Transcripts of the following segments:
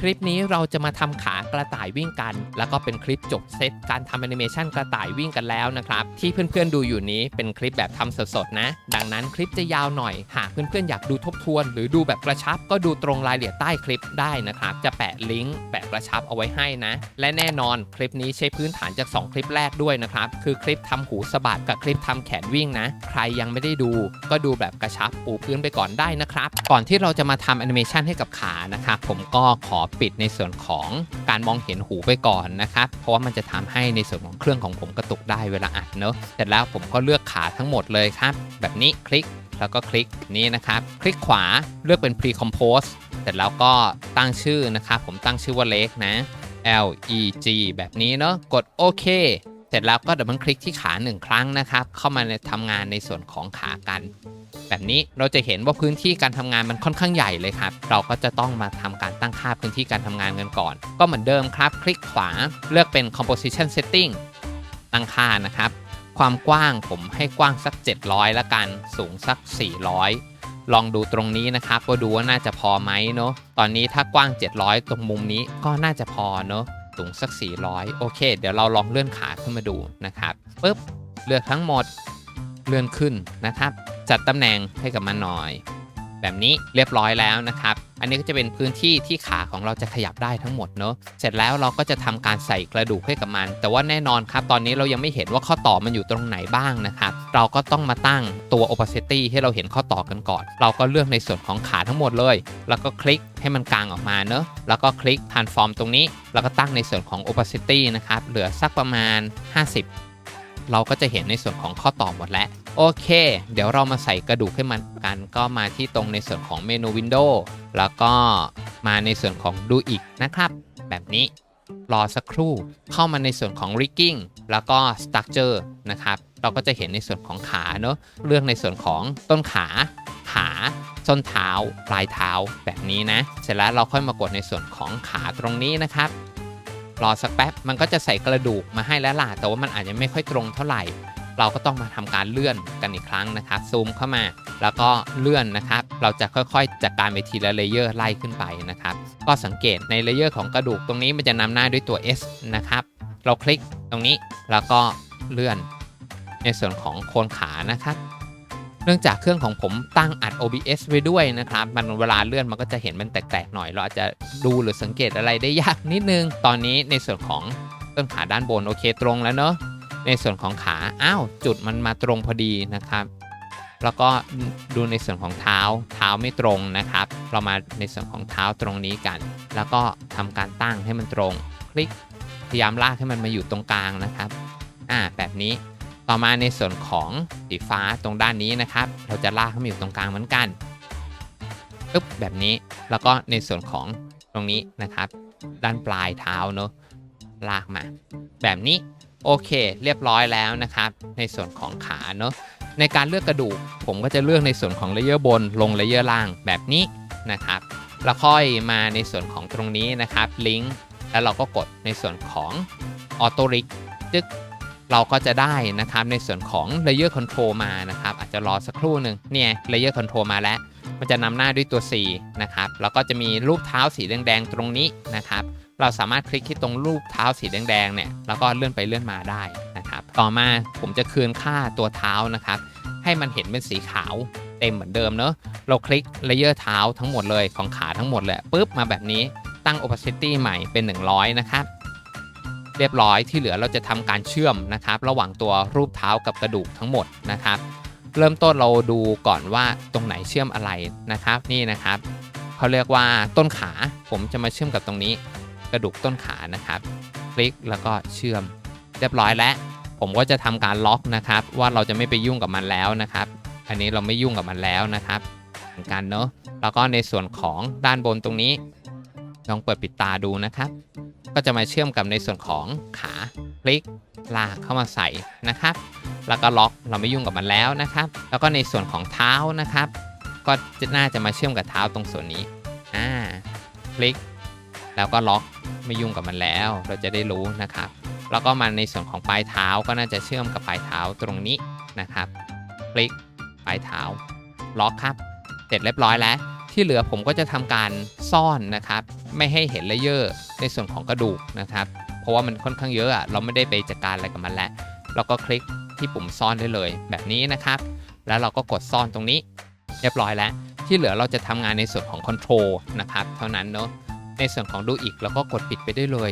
คลิปนี้เราจะมาทำขากระต่ายวิ่งกัน แล้วก็เป็นคลิปจบเซตการทำแอนิเมชันกระต่ายวิ่งกันแล้วนะครับที่เพื่อนๆดูอยู่นี้เป็นคลิปแบบทำสดๆนะ ดังนั้นคลิปจะยาวหน่อย หากเพื่อนๆอยากดูทบทวน หรือดูแบบกระชับก็ดูตรงรายละเอียดใต้คลิปได้นะครับจะแปะลิงก์แปะกระชับเอาไว้ให้นะ และแน่นอนคลิปนี้ใช้พื้นฐานจาก 2 คลิปแรกด้วยนะครับคือคลิปทำหูสะบัดกับคลิปทำแขนวิ่งนะ ใครยังไม่ได้ดู ก็ดูแบบกระชับปูพื้นไปก่อนได้นะครับก่อนที่เราจะมาทำแอนิเมชันให้กับขานะครับผมก็ขอปิดในส่วนของการมองเห็นหูไปก่อนนะครับ เพราะว่ามันจะทำให้ในส่วนของเครื่องของผมกระตุกได้เวลาอัดเนอะเสร็จแล้วผมก็เลือกขาทั้งหมดเลยครับ แบบนี้คลิกแล้วก็คลิกนี้นะครับ คลิกขวาเลือกเป็น pre-compose เสร็จแล้วก็ตั้งชื่อนะครับ ผมตั้งชื่อว่าเล็กนะ L E G แบบนี้เนอะกดโอเค เสร็จแล้วก็ดับเบิลคลิกที่ขาหนึ่งครั้งนะครับ เข้ามาในทำงานในส่วนของขากัน แบบนี้เราจะเห็นว่าพื้นที่การทำงานมันค่อนข้างใหญ่เลยครับ เราก็จะต้องมาทำการตั้งค่าพื้นที่การทำงานกันก่อน ก็เหมือนเดิมครับ คลิกขวาเลือกเป็น composition setting ตั้งค่านะครับ ความกว้างผมให้กว้างสัก 700ละกัน สูงสัก 400ลองดูตรงนี้นะครับก็ดูว่าน่าจะพอไหมเนาะ ตอนนี้ถ้ากว้าง 700 ตรงมุมนี้ก็น่าจะพอเนาะ สูงสัก 400 โอเค เดี๋ยวเราลองเลื่อนขาขึ้นมาดูนะครับปึ๊บเลือกทั้งหมดเลื่อนขึ้นนะครับ จัดตำแหน่งให้กับมันหน่อย แบบนี้เรียบร้อยแล้วนะครับ อันนี้ก็จะเป็นพื้นที่ที่ขาของเราจะขยับได้ทั้งหมดเนอะเสร็จแล้วเราก็จะทำการใส่กระดูกให้กับมัน แต่ว่าแน่นอนครับ ตอนนี้เรายังไม่เห็นว่าข้อต่อมันอยู่ตรงไหนบ้างนะครับเราก็ต้องมาตั้งตัว opacity ให้เราเห็นข้อต่อกันก่อน เราก็เลือกในส่วนของขาทั้งหมดเลย แล้วก็คลิกให้มันกลางออกมาเนอะแล้วก็คลิก transform ตรงนี้ แล้วก็ตั้งในส่วนของ opacity นะครับเหลือสักประมาณ 50 เราก็จะเห็นในส่วนของข้อต่อหมดแล้ว โอเค เดี๋ยวเรามาใส่กระดูกให้มันกัน ก็มาที่ตรงในส่วนของเมนูวินโดว์แล้วก็มาในส่วนของดูอีกนะครับ แบบนี้ รอสักครู่ เข้ามาในส่วนของ rigging แล้วก็ structure นะครับ เราก็จะเห็นในส่วนของขาเนอะเลือกในส่วนของต้นขา ขาส้นเท้า ปลายเท้าแบบนี้นะ เสร็จแล้วเราค่อยมากดในส่วนของขาตรงนี้นะครับรอสักแป๊บ มันก็จะใส่กระดูกมาให้แล้วล่ะ แต่ว่ามันอาจจะไม่ค่อยตรงเท่าไหร่ เราก็ต้องมาทำการเลื่อนกันอีกครั้งนะครับซูมเข้ามาแล้วก็เลื่อนนะครับ เราจะค่อยๆจัดการไปทีละเลเยอร์ไล่ขึ้นไปนะครับ ก็สังเกตในเลเยอร์ของกระดูกตรงนี้มันจะนำหน้าด้วยตัว S นะครับ เราคลิกตรงนี้แล้วก็เลื่อน ในส่วนของโคนขานะครับ เนื่องจากเครื่องของผมตั้งอัด OBS ไว้ด้วยนะครับ มันเวลาเลื่อนมันก็จะเห็นมันแตกๆหน่อย เราอาจจะดูหรือสังเกตอะไรได้ยากนิดนึง ตอนนี้ในส่วนของต้นขาด้านบนโอเคตรงแล้วเนอะ ในส่วนของขาอ้าวจุดมันมาตรงพอดีนะครับ แล้วก็ดูในส่วนของเท้าเท้าไม่ตรงนะครับ เรามาในส่วนของเท้าตรงนี้กัน แล้วก็ทำการตั้งให้มันตรง คลิกพยายามลากให้มันมาอยู่ตรงกลางนะครับอ่าแบบนี้ต่อมาในส่วนของสีฟ้าตรงด้านนี้นะครับ เราจะลากให้มันอยู่ตรงกลางเหมือนกันปึ๊บแบบนี้แล้วก็ในส่วนของตรงนี้นะครับ ด้านปลายเท้าเนอะลากมา แบบนี้ โอเค เรียบร้อยแล้วนะครับ ในส่วนของขาเนอะในการเลือกกระดูก ผมก็จะเลือกในส่วนของเลเยอร์บน ลงเลเยอร์ล่างแบบนี้นะครับแล้วค่อยมาในส่วนของตรงนี้นะครับลิงก์แล้วเราก็กดในส่วนของออโตริกจึ๊กเราก็จะได้นะครับในส่วนของ Layer Control มานะครับ อาจจะรอสักครู่หนึ่งเนี่ย Layer Control มาแล้ว มันจะนำหน้าด้วยตัว C นะครับ แล้วก็จะมีรูปเท้าสีแดงๆตรงนี้นะครับ เราสามารถคลิกที่ตรงรูปเท้าสีแดงๆเนี่ย แล้วก็เลื่อนไปเลื่อนมาได้นะครับ ต่อมาผมจะคืนค่าตัวเท้านะครับ ให้มันเห็นเป็นสีขาวเต็มเหมือนเดิมเนอะเราคลิก Layer เท้าทั้งหมดเลยของขาทั้งหมดเลยปุ๊บมาแบบนี้ตั้ง opacity ใหม่เป็น 100 นะครับเรียบร้อยที่เหลือเราจะทำการเชื่อมนะครับ ระหว่างตัวรูปเท้ากับกระดูกทั้งหมดนะครับ เริ่มต้นเราดูก่อนว่าตรงไหนเชื่อมอะไรนะครับ นี่นะครับเขาเรียกว่าต้นขา ผมจะมาเชื่อมกับตรงนี้ กระดูกต้นขานะครับ คลิกแล้วก็เชื่อม เรียบร้อยแล้วผมก็จะทำการล็อกนะครับ ว่าเราจะไม่ไปยุ่งกับมันแล้วนะครับ อันนี้เราไม่ยุ่งกับมันแล้วนะครับเหมือนกันเนาะแล้วก็ในส่วนของด้านบนตรงนี้ ลองเปิดปิดตาดูนะครับ ก็จะมาเชื่อมกับในส่วนของขาคลิกลากเข้ามาใส่นะครับ แล้วก็ล็อกเราไม่ยุ่งกับมันแล้วนะครับ แล้วก็ในส่วนของเท้านะครับ ก็จะน่าจะมาเชื่อมกับเท้าตรงส่วนนี้อ่าคลิก แล้วก็ล็อกไม่ยุ่งกับมันแล้ว เราจะได้รู้นะครับ แล้วก็มาในส่วนของปลายเท้าก็น่าจะเชื่อมกับปลายเท้าตรงนี้นะครับ คลิกปลายเท้าล็อกครับ เสร็จเรียบร้อยแล้ว ที่เหลือผมก็จะทำการซ่อนนะครับ ไม่ให้เห็นเลเยอร์ในส่วนของกระดูกนะครับ เพราะว่ามันค่อนข้างเยอะอะเราไม่ได้ไปจัดการอะไรกับมันแล้วเราก็คลิกที่ปุ่มซ่อนได้เลย แบบนี้นะครับ แล้วเราก็กดซ่อนตรงนี้ เรียบร้อยแล้ว ที่เหลือเราจะทำงานในส่วนของ Control นะครับ เท่านั้นเนาะในส่วนของดูอีกเราก็กดปิดไปได้เลย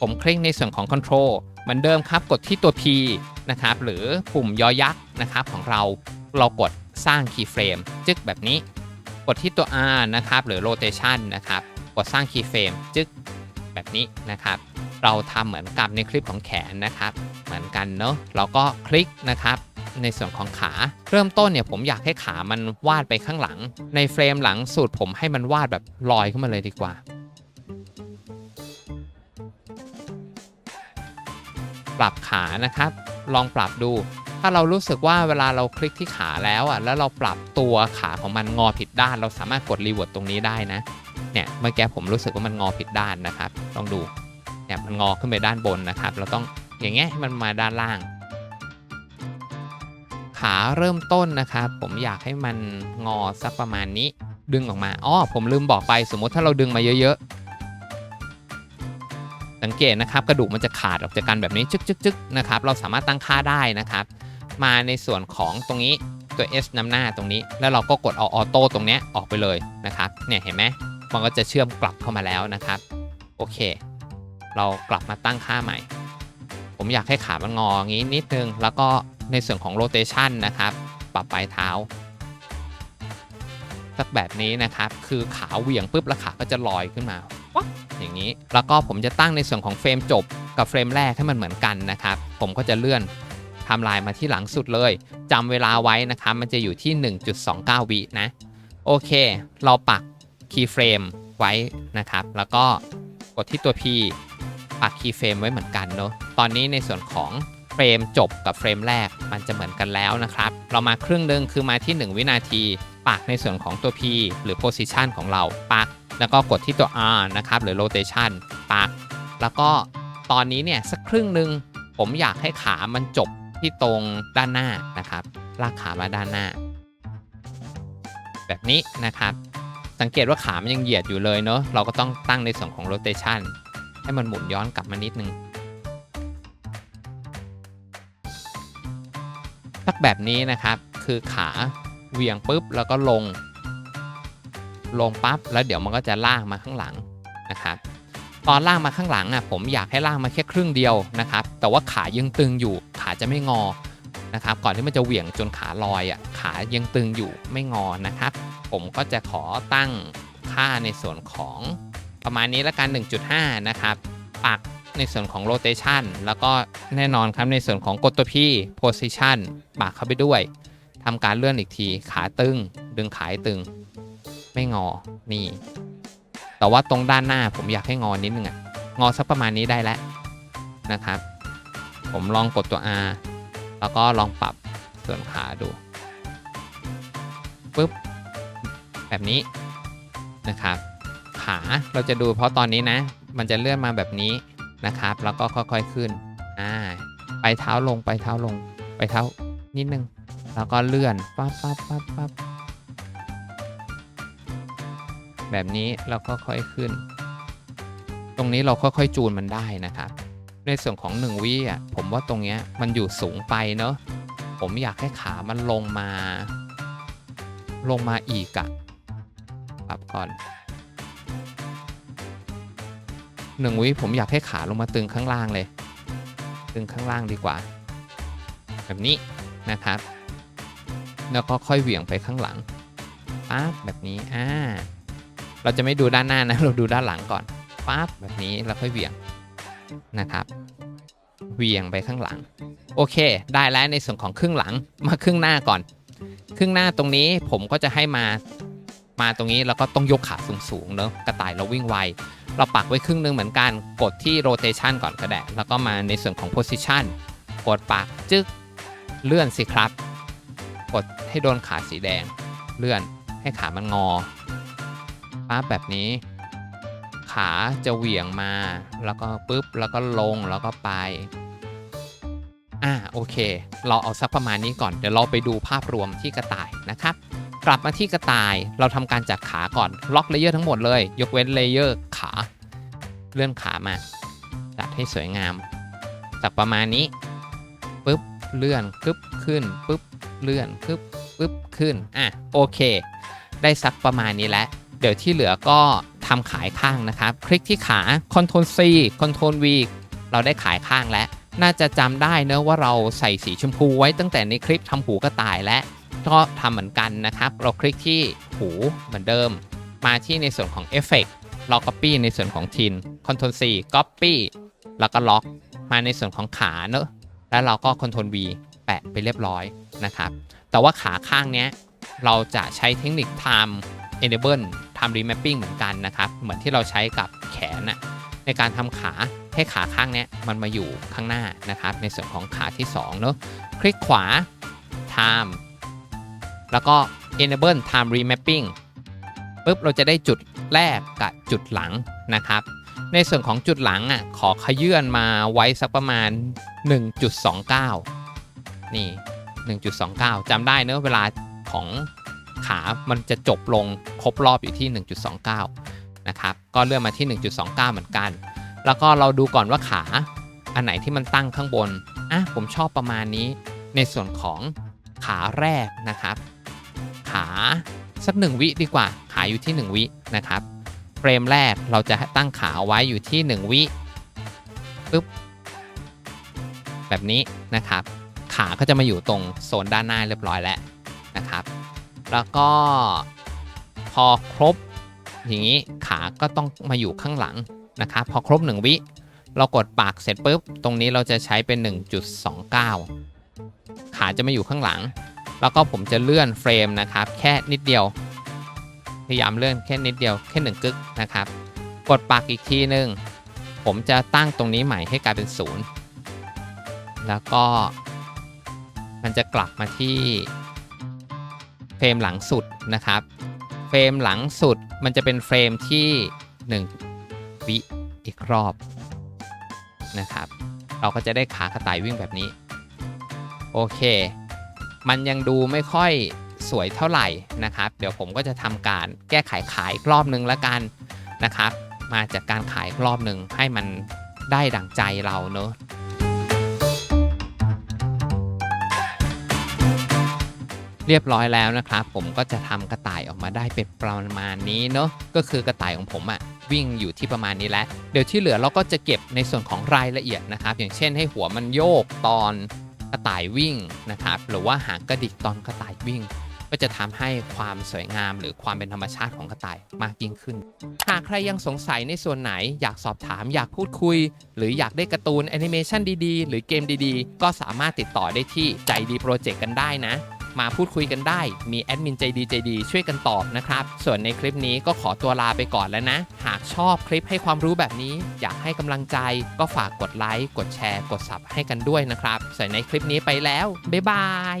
ผมคลิกในส่วนของ Control เหมือนเดิมครับ กดที่ตัว P นะครับหรือปุ่มยอยักษ์นะครับของเราเรากดสร้าง Keyframe จึกแบบนี้ ดที่ตัว R นะครับหรือ Rotation นะครับกดสร้าง Keyframe จึ๊กแบบนี้นะครับ เราทำเหมือนกับในคลิปของแขนนะครับ เหมือนกันเนาะเราก็คลิกนะครับในส่วนของขา เริ่มต้นเนี่ยผมอยากให้ขามันวาดไปข้างหลัง ในเฟรมหลังสูตรผมให้มันวาดแบบลอยขึ้นมาเลยดีกว่า ปรับขานะครับ ลองปรับดู ถ้าเรารู้สึกว่าเวลาเราคลิกที่ขาแล้วอะแล้วเราปรับตัวขาของมันงอผิดด้าน เราสามารถกดรีเวิร์ตตรงนี้ได้นะเนี่ยเมื่อกี้ผมรู้สึกว่ามันงอผิดด้านนะครับลองดูเนี่ยมันงอขึ้นไปด้านบนนะครับ เราต้องอย่างเงี้ยให้มันมาด้านล่าง ขาเริ่มต้นนะครับ ผมอยากให้มันงอสักประมาณนี้ดึงออกมาอ๋อผมลืมบอกไปสมมติถ้าเราดึงมาเยอะๆสังเกตนะครับกระดูกมันจะขาดออกจากกันแบบนี้จึ๊กจึ๊กจึ๊กนะครับเราสามารถตั้งค่าได้นะครับ มาในส่วนของตรงนี้ตัว S นำหน้าตรงนี้ แล้วเราก็กดเอาออโต้ตรงนี้ออกไปเลยนะครับ เนี่ยเห็นไหมมันก็จะเชื่อมกลับเข้ามาแล้วนะครับ โอเค เรากลับมาตั้งค่าใหม่ ผมอยากให้ขามันงออย่างนี้นิดนึง แล้วก็ในส่วนของ rotation นะครับ ปรับปลายเท้า สักแบบนี้นะครับ คือขาเหวี่ยงปุ๊บแล้วขาก็จะลอยขึ้นมาวัอย่างนี้ แล้วก็ผมจะตั้งในส่วนของเฟรมจบกับเฟรมแรกให้มันเหมือนกันนะครับ ผมก็จะเลื่อน ทม์ไลน์มาที่หลังสุดเลยจำเวลาไว้นะครับมันจะอยู่ที่ 1.29 วินะ โอเค เราปักคีย์เฟรมไว้นะครับ แล้วก็กดที่ตัว P ปักคีย์เฟรมไว้เหมือนกันเนาะตอนนี้ในส่วนของเฟรมจบกับเฟรมแรกมันจะเหมือนกันแล้วนะครับ เรามาครึ่งหนึ่งคือมาที่ 1 วินาที ปักในส่วนของตัว P หรือ position ของเราปัก แล้วก็กดที่ตัว R นะครับ หรือ rotation ปัก แล้วก็ตอนนี้เนี่ยสักครึ่งหนึ่งผมอยากให้ขามันจบ ที่ตรงด้านหน้านะครับ ลากขามาด้านหน้า แบบนี้นะครับ สังเกตว่าขามันยังเหยียดอยู่เลยเนาะเราก็ต้องตั้งในส่วนของ rotation ให้มันหมุนย้อนกลับมานิดนึงสักแบบนี้นะครับคือขาเวียงปุ๊บแล้วก็ลง ลงปั๊บแล้วเดี๋ยวมันก็จะลากมาข้างหลังนะครับตอนล่างมาข้างหลังอะผมอยากให้ล่างมาแค่ครึ่งเดียวนะครับ แต่ว่าขายังตึงอยู่ ขาจะไม่งอนะครับ ก่อนที่มันจะเหวี่ยงจนขาลอยอะขายังตึงอยู่ไม่งอนะครับ ผมก็จะขอตั้งค่าในส่วนของประมาณนี้ละกัน 1.5 นะครับ ปักในส่วนของ rotation แล้วก็แน่นอนครับในส่วนของกดตัว P position ปักเข้าไปด้วยทำการเลื่อนอีกที ขาตึง ดึงขาให้ตึง ไม่งอ นี่ แต่ว่าตรงด้านหน้าผมอยากให้งอนิดนึงอะงอสักประมาณนี้ได้แล้วนะครับ ผมลองกดตัว R แล้วก็ลองปรับส่วนขาดูปุ๊บแบบนี้นะครับ ขาเราจะดูเพราะตอนนี้นะ มันจะเลื่อนมาแบบนี้นะครับ แล้วก็ค่อยๆขึ้นอ่าไปเท้าลงไปเท้าลงไปเท้านิดนึง แล้วก็เลื่อนปั๊บปั๊บปั๊บปั๊บแบบนี้แล้วก็ค่อยขึ้น ตรงนี้เราค่อยๆจูนมันได้นะครับ ในส่วนของ1วิอะผมว่าตรงเนี้ยมันอยู่สูงไปเนอะผมอยากให้ขามันลงมา ลงมาอีกอะปรับก่อนหนึ่งวิผมอยากให้ขาลงมาตึงข้างล่างเลย ตึงข้างล่างดีกว่า แบบนี้นะครับ แล้วก็ค่อยเหวี่ยงไปข้างหลังปั๊บแบบนี้อ่าเราจะไม่ดูด้านหน้านะเราดูด้านหลังก่อนปั๊บแบบนี้แล้วค่อยเหวี่ยง นะครับเวียงไปข้างหลัง โอเค ได้แล้วในส่วนของครึ่งหลังมาครึ่งหน้าก่อน ครึ่งหน้าตรงนี้ผมก็จะให้มามาตรงนี้แล้วก็ต้องยกขาสูงๆเนอะกระต่ายเราวิ่งไว เราปักไว้ครึ่งนึงเหมือนกันกดที่ rotation ก่อนก็ได้แล้วก็มาในส่วนของ position กดปักจึ๊กเลื่อนสิครับ กดให้โดนขาสีแดง เลื่อนให้ขามันงอปั๊บแบบนี้ ขาจะเหวี่ยงมา แล้วก็ปุ๊บ แล้วก็ลง แล้วก็ไป อ่า โอเค เราเอาสักประมาณนี้ก่อน เดี๋ยวเราไปดูภาพรวมที่กระต่ายนะครับ กลับมาที่กระต่าย เราทำการจัดขาก่อน ล็อกเลเยอร์ทั้งหมดเลย ยกเว้นเลเยอร์ขา เลื่อนขามา จัดให้สวยงามจับประมาณนี้ปึ๊บ เลื่อนกึบขึ้น ปึ๊บ เลื่อนกึบปึ๊บ ขึ้น อะ โอเค ได้สักประมาณนี้แล้ว เดี๋ยวที่เหลือก็ ทำขายข้างนะครับ คลิกที่ขา Ctrl C Ctrl V เราได้ขายข้างแล้ว น่าจะจำได้เนอะว่าเราใส่สีชมพูไว้ตั้งแต่ในคลิปทำหูกระต่ายและก็ทำเหมือนกันนะครับ เราคลิกที่หูเหมือนเดิม มาที่ในส่วนของ Effect เรา Copy ในส่วนของทิน Ctrl C Copy แล้วก็ล็อกมาในส่วนของขาเนอะแล้วเราก็ Ctrl V แปะไปเรียบร้อยนะครับ แต่ว่าขาข้างเนี้ยเราจะใช้เทคนิค Time Enable Time Remapping เหมือนกันนะครับ เหมือนที่เราใช้กับแขนนะในการทำขาให้ขาข้างนี้มันมาอยู่ข้างหน้านะครับ ในส่วนของขาที่2เนอะคลิกขวา Time แล้วก็ Enable Time Remapping ปุ๊บเราจะได้จุดแรกกับจุดหลังนะครับ ในส่วนของจุดหลังอะขอขยื่นมาไว้สักประมาณ 1.29 นี่ 1.29จำได้เนอะเวลาของ ขามันจะจบลงครบรอบอยู่ที่ 1.29 นะครับ ก็เลื่อนมาที่ 1.29 เหมือนกัน แล้วก็เราดูก่อนว่าขาอันไหนที่มันตั้งข้างบน อะ ผมชอบประมาณนี้ ในส่วนของขาแรกนะครับ ขาสักหนึ่งวิดีกว่า ขาอยู่ที่ 1 วินะครับ เฟรมแรกเราจะตั้งขาไว้อยู่ที่ 1 วิปึ๊บ แบบนี้นะครับ ขาก็จะมาอยู่ตรงโซนด้านหน้าเรียบร้อยแล้ว แล้วก็พอครบอย่างนี้ขาก็ต้องมาอยู่ข้างหลังนะครับพอครบ 1 วิ เรากดปากเสร็จปุ๊บ ตรงนี้เราจะใช้เป็น 1.29 ขาจะมาอยู่ข้างหลัง แล้วก็ผมจะเลื่อนเฟรมนะครับ แค่นิดเดียว พยายามเลื่อนแค่นิดเดียวแค่หนึ่งกึกนะครับ กดปากอีกทีหนึ่งผมจะตั้งตรงนี้ใหม่ให้กลายเป็นศูนย์แล้วก็มันจะกลับมาที่ เฟรมหลังสุดนะครับ เฟรมหลังสุดมันจะเป็นเฟรมที่ 1 วิอีกรอบนะครับ เราก็จะได้ขากระต่ายวิ่งแบบนี้ โอเค มันยังดูไม่ค่อยสวยเท่าไหร่นะครับ เดี๋ยวผมก็จะทำการแก้ไขขายอีกรอบนึงแล้วกันนะครับ มาจากการขายอีกรอบหนึ่งให้มันได้ดั่งใจเราเนอะ เรียบร้อยแล้วนะครับ ผมก็จะทำกระต่ายออกมาได้เป็นประมาณนี้เนอะก็คือกระต่ายของผมอะวิ่งอยู่ที่ประมาณนี้แล้ว เดี๋ยวที่เหลือเราก็จะเก็บในส่วนของรายละเอียดนะครับ อย่างเช่นให้หัวมันโยกตอนกระต่ายวิ่งนะครับ หรือว่าหางกระดิกตอนกระต่ายวิ่ง ก็จะทำให้ความสวยงาม หรือความเป็นธรรมชาติของกระต่ายมากยิ่งขึ้น หากใครยังสงสัยในส่วนไหน อยากสอบถามอยากพูดคุย หรืออยากได้การ์ตูนแอนิเมชันดีๆ หรือเกมดีๆ ก็สามารถติดต่อได้ที่ใจดีโปรเจกต์กันได้นะ มาพูดคุยกันได้ มีแอดมินใจดีใจดีช่วยกันตอบนะครับ ส่วนในคลิปนี้ก็ขอตัวลาไปก่อนแล้วนะ หากชอบคลิปให้ความรู้แบบนี้ อยากให้กำลังใจก็ฝากกดไลค์กดแชร์ กดซับให้กันด้วยนะครับส่วนในคลิปนี้ไปแล้วบ๊ายบาย